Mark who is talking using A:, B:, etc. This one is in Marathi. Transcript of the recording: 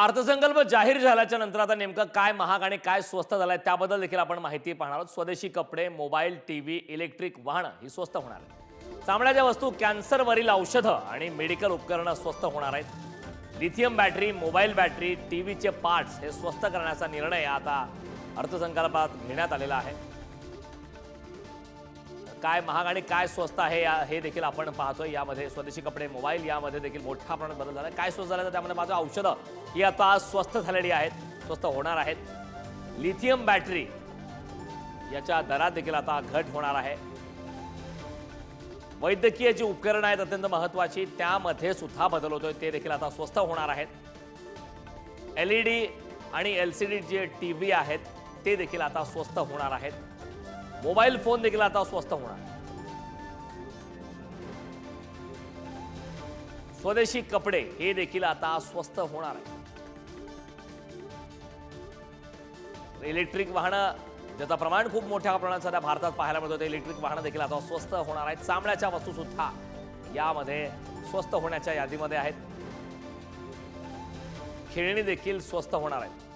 A: अर्थसंकल्प जाहीर झाल्याच्यानंतर आता नेमकं काय महाग आणि काय स्वस्त झालंय त्याबद्दल देखील आपण माहिती पाहणार आहोत. स्वदेशी कपडे मोबाईल टीव्ही इलेक्ट्रिक वाहनं ही स्वस्त होणार आहेत. चामड्याच्या वस्तू कॅन्सरवरील औषधं आणि मेडिकल उपकरणं स्वस्त होणार आहेत. लिथियम बॅटरी मोबाईल बॅटरी टीव्हीचे पार्ट्स हे स्वस्त करण्याचा निर्णय आता अर्थसंकल्पात घेण्यात आलेला आहे. काय महाग आणि काय स्वस्त आहे या हे देखील आपण पाहतोय. यामध्ये स्वदेशी कपडे मोबाईल यामध्ये देखील मोठ्या प्रमाणात बदल झाला. काय स्वस्त झालं तर त्यामध्ये माझं औषधं ही आता स्वस्त झालेली आहेत. स्वस्त होणार आहेत. लिथियम बॅटरी याच्या दरात देखील आता घट होणार आहे. वैद्यकीय जी उपकरणं आहेत अत्यंत महत्वाची त्यामध्ये सुद्धा बदल होतोय. ते देखील आता स्वस्त होणार आहेत. एल ई डी आणि एल सी डी जे टी व्ही आहेत ते देखील आता स्वस्त होणार आहेत. मोबाईल फोन देखील आता स्वस्त होणार. स्वदेशी कपडे हे देखील आता स्वस्त होणार आहे इलेक्ट्रिक वाहनं ज्याचं प्रमाण खूप मोठ्या प्रमाणात सध्या भारतात पाहायला मिळतं ते इलेक्ट्रिक वाहनं देखील आता स्वस्त होणार आहेत. चामड्याच्या वस्तू सुद्धा यामध्ये स्वस्त होण्याच्या यादीमध्ये आहेत. खेळणी देखील स्वस्त होणार आहेत.